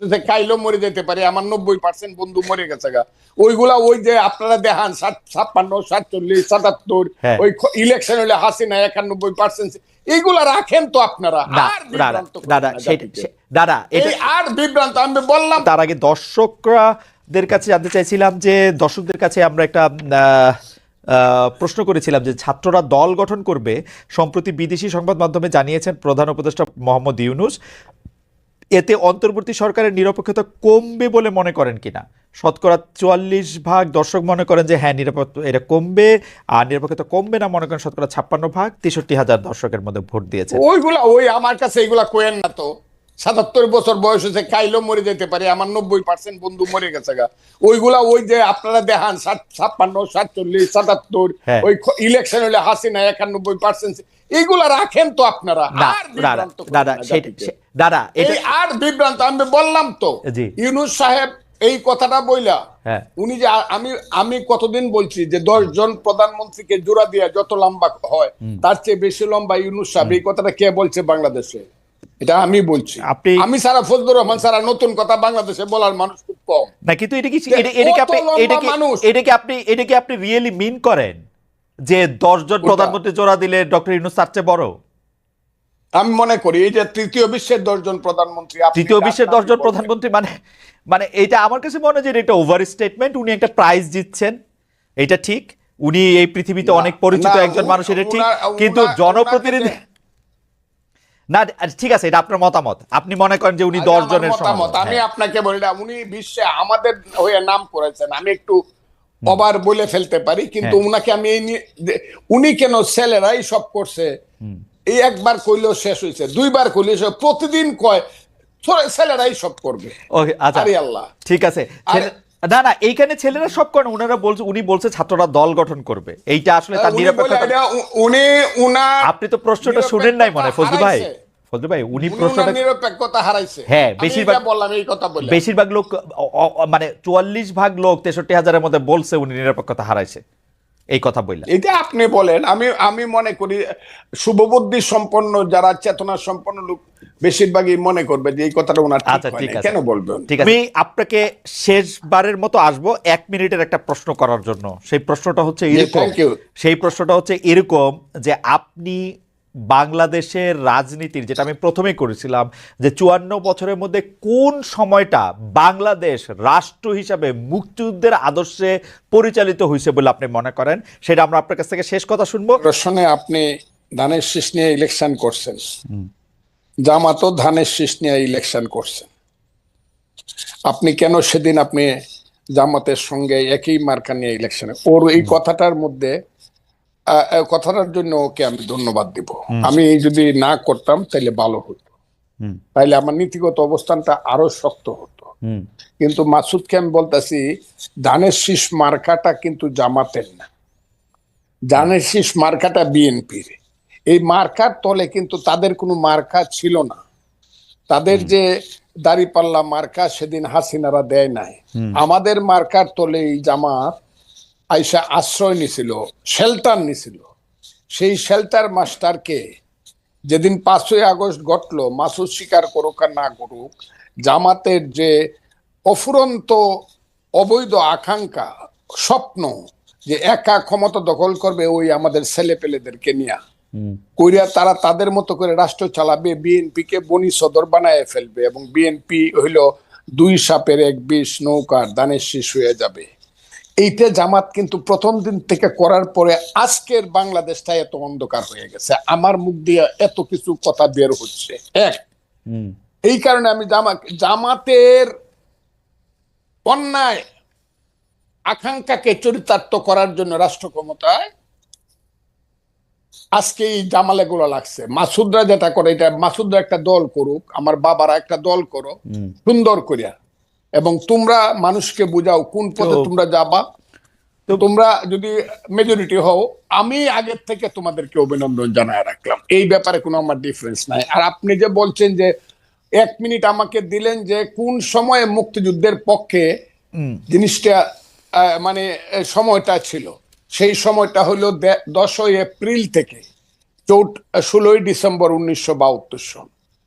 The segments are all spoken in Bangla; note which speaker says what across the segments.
Speaker 1: যে কাইলো মরে যেতে পারে আমার নব্বই পার্সেন্ট বন্ধু মরে গেছে গা। ওইগুলা ওই যে আপনারা দেখান ছাপ্পান্ন সাতচল্লিশ সাতাত্তর
Speaker 2: হ্যাঁ।
Speaker 1: ওই ইলেকশন হলে হাসিনা একানব্বই পার্সেন্ট এইগুলা রাখেন তো আপনারা। আর
Speaker 2: দাদা দাদা
Speaker 1: আর বিভ্রান্ত আমি বললাম
Speaker 2: তার আগে দর্শকদের কাছে জানতে চাইছিলাম যে দর্শকদের কাছে আমরা একটা আহ, আহ, প্রশ্ন করেছিলাম যে ছাত্ররা দল গঠন করবে সম্প্রতি বিদেশি সংবাদ মাধ্যমে জানিয়েছেন প্রধান উপদেষ্টা মোহাম্মদ ইউনুস। এতে অন্তর্বর্তী সরকারের নিরপেক্ষতা কমবে বলে মনে করেন কিনা? শতকরা চুয়াল্লিশ ভাগ দর্শক মনে করেন যে হ্যাঁ নিরাপদ এটা কমবে আর নিরপেক্ষতা কমবে না মনে করেন শতকরা ছাপ্পান্ন ভাগ তেষট্টি হাজার দর্শকের মধ্যে ভোট দিয়েছে।
Speaker 1: ওইগুলা ওই আমার কাছে এগুলা কোয়েন না তো। সাতাত্তর বছর বয়স হয়েছে কাইলো মরে যেতে পারে আমার নব্বই পার্সেন্ট বন্ধু মরে গেছে গা। ওইগুলা ওই যে আপনারা দেখান ছাপ্পান্ন সাতচল্লিশ সাতাত্তর
Speaker 2: হ্যাঁ।
Speaker 1: ওই ইলেকশন হলে হাসিনা একানব্বই পার্সেন্ট এইগুলা রাখেন তো আপনারা।
Speaker 2: দাদা দাদা
Speaker 1: আর বিভ্রান্ত আমি বললাম তো ইউনুস সাহেব এই কথাটা বইলা
Speaker 2: হ্যাঁ।
Speaker 1: উনি যে আমি আমি কতদিন বলছি যে দশ জন প্রধানমন্ত্রীকে জোড়া দিয়ে যত লম্বা হয় তার চেয়ে বেশি লম্বা ইউনুস সাহেব। এই কথাটা কে বলছে বাংলাদেশে? এটা আমি বলছি।
Speaker 2: আপনি-
Speaker 1: আমি সারা ফজলুর রহমান সারা নতুন কথা বাংলাদেশে বলার মানুষ খুব কম।
Speaker 2: না কিন্তু এটা কি এটা- কি আপনি? এটা কি আপনি এটা কি আপনি রিয়েলি মিন করেন? যে দশজন প্রধানমন্ত্রী জোড়া দিলে ডক্টর ইউনুস তার চেয়ে বড়?
Speaker 1: আমি মনে করি এই যে তৃতীয় বিশ্বের দশজন প্রধানমন্ত্রী
Speaker 2: তৃতীয় বিশ্বের দশজন প্রধানমন্ত্রী মানে মানে এটা আমার কাছে মনে হয় যে এটা ওভার স্টেটমেন্ট উনি একটা প্রাইজ জিতছেন এটা ঠিক। উনি এই পৃথিবীতে অনেক পরিচিত একজন মানুষ এটা ঠিক। কিন্তু জনপ্রতিনিধি না ঠিক আছে এটা আপনার মতামত। আপনি মনে করেন যে উনি দশ জনের
Speaker 1: মতামত আমি
Speaker 2: হ্যাঁ।
Speaker 1: আপনাকে বলি না উনি বিশ্বে আমাদের হয়ে নাম করেছেন। আমি একটু অবার বলে ফেলতে পারি কিন্তু
Speaker 2: হ্যাঁ।
Speaker 1: উনাকে আমি এই নিয়ে- উনি কেন ছেলেরাই সব করছে। এই একবার কইলেও শেষ হয়েছে দুইবার কইলে প্রতিদিন কয় ছেলেরাই সব করবে।
Speaker 2: ওকে আচ্ছা।
Speaker 1: আল্লাহ।
Speaker 2: ঠিক আছে। না না এইখানে ছেলেরা সব করেন ওনারা বলছে উনি বলছে ছাত্ররা দল গঠন করবে। এইটা আসলে তার নিরপেক্ষতা
Speaker 1: উনি উনার
Speaker 2: আপনি তো প্রশ্নটা শুনেন নাই মনে ফজলু ভাই। ফজলু ভাই উনি প্রশ্নটা
Speaker 1: নিরপেক্ষতা হারাইছে।
Speaker 2: হ্যাঁ, বেশিরভাগ-
Speaker 1: বললাম এই কথা বললাম।
Speaker 2: বেশিরভাগ লোক মানে চুয়াল্লিশ ভাগ লোক মধ্যে বলছে উনি নিরপেক্ষতা হারাইছে। এই কথা বললেন।
Speaker 1: এটা আপনি বলেন আমি আমি মনে করি শুভবুদ্ধি সম্পন্ন যারা চেতনা সম্পন্ন লোক বেশিরভাগই মনে করবে যে এই কথাটা ওনার
Speaker 2: আচ্ছা ঠিক আছে।
Speaker 1: কেন বলবেন?
Speaker 2: ঠিক আছে। আমি আপনাকে শেষবারের মতো আসব এক মিনিটের একটা প্রশ্ন করার জন্য। সেই প্রশ্নটা হচ্ছে এরকম সেই প্রশ্নটা হচ্ছে এরকম যে আপনি বাংলাদেশের রাজনীতির যেটা আমি প্রথমেই করেছিলাম যে চুয়ান্ন বছরের মধ্যে কোন সময়টা বাংলাদেশ রাষ্ট্র হিসাবে মুক্তিযুদ্ধের আদর্শে পরিচালিত হয়েছে বলে আপনি মনে করেন? সেটা আমরা আপনার কাছ থেকে শেষ কথা শুনব।
Speaker 1: প্রশ্নে আপনি ধানের শীষ নিয়ে ইলেকশন করছেন। জামাতও ধানের শীষ নিয়ে ইলেকশন করছেন। আপনি কেন সেদিন আপনি জামাতের সঙ্গে একই মার্কা নিয়ে ইলেকশনে ওর এই কথাটার মধ্যে কথাটার জন্য ওকে আমি ধন্যবাদ দিব। আমি যদি না করতাম তাহলে ভালো হতো। তাইলে আমার নীতিগত অবস্থানটা আরও শক্ত হতো। কিন্তু মাসুদকে আমি বলতেছি ধানের শীষ মার্কাটা কিন্তু জামাতের না। ধানের শীষ মার্কাটা বিএনপির। এই মার্কার তলে কিন্তু তাদের কোনো মার্কা ছিল না। তাদের যে দাড়িপাল্লা মার্কা সেদিন হাসিনারা দেয় নাই। আমাদের মার্কার তলে এই জামাত আইসা আশ্রয় নিছিল শেল্টার নিছিল। সেই শেল্টার মাস্টারকে যেদিন পাঁচই আগস্ট ঘটলো মাসুদ স্বীকার করুক আর না করুক জামাতের যে অফুরন্ত অবৈধ আকাঙ্ক্ষা স্বপ্ন যে একা ক্ষমতা দখল করবে ওই আমাদের ছেলে পেলেদেরকে নিয়ে কইরা তারা তাদের মতো করে রাষ্ট্র চালাবে বিএনপি কে বনি সদর বানায় ফেলবে এবং বিএনপি হইল দুই সাপের এক বিষ নৌকার দানের শেষ হয়ে যাবে। এইটা জামাত কিন্তু প্রথম দিন থেকে করার পরে আজকের বাংলাদেশটা এত অন্ধকার হয়ে গেছে। আমার মুখ দিয়ে এত কিছু কথা বের হচ্ছে। এক এই কারণে আমি জামা জামাতের অন্যায় আকাঙ্ক্ষাকে চরিতার্থ করার জন্য রাষ্ট্র ক্ষমতায় আজকে এই জামালে গুলো লাগছে। মাসুদরা যেটা করে এটা মাসুদরা একটা দল করুক আমার বাবারা একটা দল করো সুন্দর করিয়া। এবং তোমরা মানুষকে বুঝাও কোন পথে তোমরা যাবা। তোমরা যদি মেজরিটি হও আমি আগের থেকে তোমাদেরকে অভিনন্দন জানায় রাখলাম। এই ব্যাপারে কোনো আমার ডিফারেন্স নাই। আর আপনি যে বলছেন যে এক মিনিট আমাকে দিলেন যে কোন সময়ে মুক্তিযুদ্ধের পক্ষে জিনিসটা মানে সময়টা ছিল? সেই সময়টা হলো দশই এপ্রিল থেকে চৌট ষোলোই ডিসেম্বর উনিশশো বাহাত্তর সন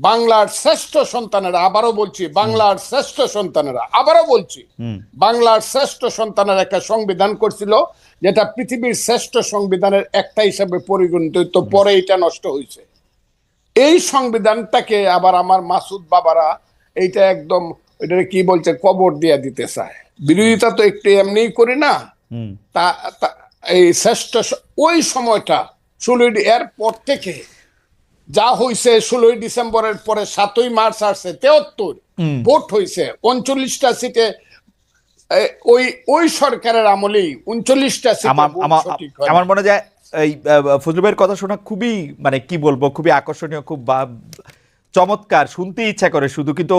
Speaker 1: বাংলার শ্রেষ্ঠ সন্তানেরা আবারও বলছি বাংলার শ্রেষ্ঠ সন্তানেরা আবারও বলছি বাংলার শ্রেষ্ঠ সন্তানের একটা সংবিধান করছিল যেটা পৃথিবীর শ্রেষ্ঠ সংবিধানের একটা হিসাবে পরিগণিত হইতো পরে এটা নষ্ট হয়েছে এই সংবিধানটাকে আবার আমার মাসুদ বাবারা এইটা একদম এটা কি বলছে কবর দিয়া দিতে চায়। বিরোধিতা তো একটু এমনিই করি না তা তা- এই শ্রেষ্ঠ ওই সময়টা ষোলোই ডি- এর পর থেকে যা হয়েছে ষোলোই ডিসেম্বরের পরে সাতই মার্চ আসছে তেহত্তর। ভোট হয়েছে উনচল্লিশটা সিটে ওই ওই সরকারের আমলেই উনচল্লিশটা সিটে
Speaker 2: আমার মনে যায় এই ফজলু ভাইয়ের কথা শোনা খুবই মানে কি বলব খুবই আকর্ষণীয় খুব বা- চমৎকার শুনতে ইচ্ছা করে শুধু। কিন্তু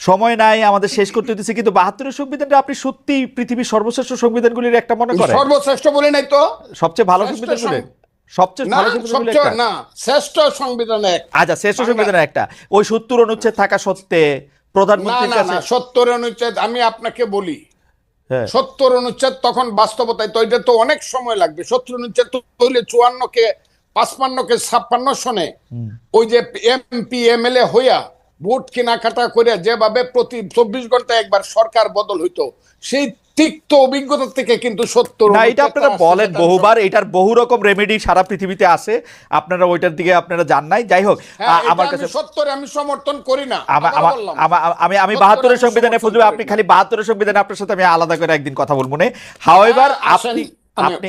Speaker 2: সময় নাই আমাদের শেষ করতে হতেছে কিন্তু বাহাত্তরের সংবিধানটা আপনি সত্যি পৃথিবীর সর্বশ্রেষ্ঠ সংবিধানগুলির একটা মনে করেন?
Speaker 1: সর্বশ্রেষ্ঠ বলে নাই তো?
Speaker 2: সবচেয়ে ভালো সংবিধান
Speaker 1: সং-
Speaker 2: সবচেয়ে ভালো সংবিধানগুলি
Speaker 1: সবচেয়ে
Speaker 2: একটা?
Speaker 1: না শ্রেষ্ঠ সংবিধান এক।
Speaker 2: আচ্ছা শ্রেষ্ঠ
Speaker 1: বাংলা-
Speaker 2: একটা। ওই সত্তর অনুচ্ছেদ থাকা সত্ত্বে প্রধানমন্ত্রীর কাছে
Speaker 1: সত্তর অনুচ্ছেদ আমি আপনাকে বলি।
Speaker 2: হ্যাঁ।
Speaker 1: সত্তর অনুচ্ছেদ তখন বাস্তবতায় তো এটা তো অনেক সময় লাগবে। সত্তর অনুচ্ছেদ তো হইলে চুয়ান্নকে পাঁচপান্নকে ছাপ্পান্ন সনে ওই যে এমপি এমএলএ হইয়া ভোট কেনাকাটা করে যেভাবে প্রতি চব্বিশ ঘণ্টা একবার সরকার বদল হইতো সেই তিক্ত অভিজ্ঞতা থেকে কিন্তু সত্য
Speaker 2: না এটা আপনারা বলেন বহুবার এটার বহু রকম রেমেডি সারা পৃথিবীতে আছে। আপনারা ওইটার দিকে আপনারা জান নাই। যাই হোক
Speaker 1: হ্যাঁ,
Speaker 2: আমার কাছে
Speaker 1: সত্তরে আমি সমর্থন করি না
Speaker 2: আমা- আমা- বাহাত্তরের সংবিধানে ফজলু আপনি খালি বাহাত্তরের সংবিধানে আপনার সাথে আমি আলাদা করে একদিন কথা বলব না। হাওয়েভার
Speaker 1: হ্যাঁ,
Speaker 2: আপনি আপনি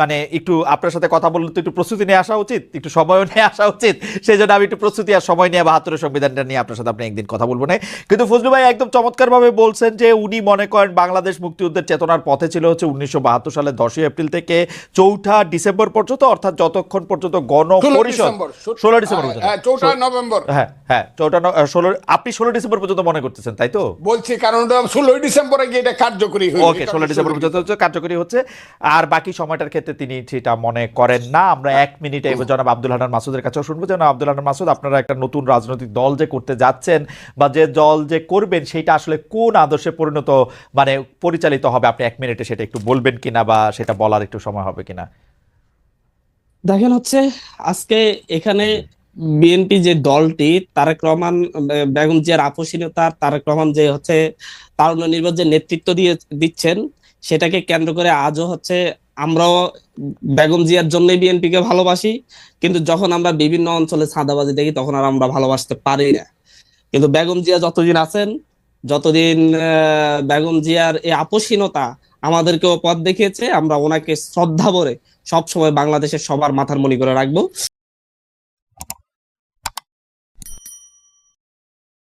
Speaker 2: মানে একটু আপনার সাথে কথা বললে তো একটু প্রস্তুতি নিয়ে আসা উচিত একটু সময়ও নিয়ে আসা উচিত সেই জন্য আমি একটু প্রস্তুতি আর সময় নিয়ে বাহাত্তরের সংবিধানটা নিয়ে আপনার সাথে আপনি একদিন কথা বলব না। কিন্তু ফজলু ভাই একদম চমৎকার ভাবে বলছেন যে উনি মনে করেন বাংলাদেশ মুক্তিযুদ্ধের চেতনার পথে ছিল হচ্ছে উনিশশো বাহাত্তর সালের দশই এপ্রিল থেকে চৌঠা ডিসেম্বর পর্যন্ত অর্থাৎ যতক্ষণ পর্যন্ত গণ পরিষদ
Speaker 1: ডিসেম্বর,
Speaker 2: ষোলো ডিসেম্বর পর্যন্ত।
Speaker 1: চৌঠা নভেম্বর।
Speaker 2: হ্যাঁ। হ্যাঁ ষোলো আপনি ষোলো ডিসেম্বর পর্যন্ত মনে করতেছেন তাই তো?
Speaker 1: বলছি কারণ ষোলোই ডিসেম্বরে গিয়ে এটা কার্যকরী
Speaker 2: ওকে ষোলো ডিসেম্বর পর্যন্ত হচ্ছে কার্যকরী হচ্ছে। আর বাকি সময়টার ক্ষেত্রে তিনি সেটা মনে করেন না। আমরা এক মিনিটে এবার জনাব আব্দুল হান্নান মাসুদের কাছেও শুনব। যেন আব্দুল হান্নান মাসুদ আপনারা একটা নতুন রাজনৈতিক দল যে করতে যাচ্ছেন বা যে দল যে করবেন সেটা আসলে কোন আদর্শে পরিণত মানে পরিচালিত হবে? আপনি এক মিনিটে সেটা একটু বলবেন কিনা বা সেটা বলার একটু সময় হবে কিনা?
Speaker 3: দেখেন হচ্ছে আজকে এখানে বিএনপি যে দলটি, তারেক রহমান বেগম জিয়ার আপসীনতা তারেক রহমান যে হচ্ছে তারুণ্য নির্বাচন যে নেতৃত্ব দিয়ে, দিচ্ছেন, সেটাকে কেন্দ্র করে আজও হচ্ছে আমরাও বেগম জিয়ার জন্যই বিএনপি কে ভালোবাসি, কিন্তু যখন আমরা বিভিন্ন অঞ্চলে চাঁদাবাজি দেখি, তখন আর আমরা ভালোবাসতে পারি না। কিন্তু বেগম জিয়া যতদিন আছেন, যতদিন বেগম জিয়ার এই আপসীনতা আমাদেরকেও পথ দেখিয়েছে, আমরা ওনাকে শ্রদ্ধা ভরে সবসময় বাংলাদেশের সবার মাথার মনি করে রাখব।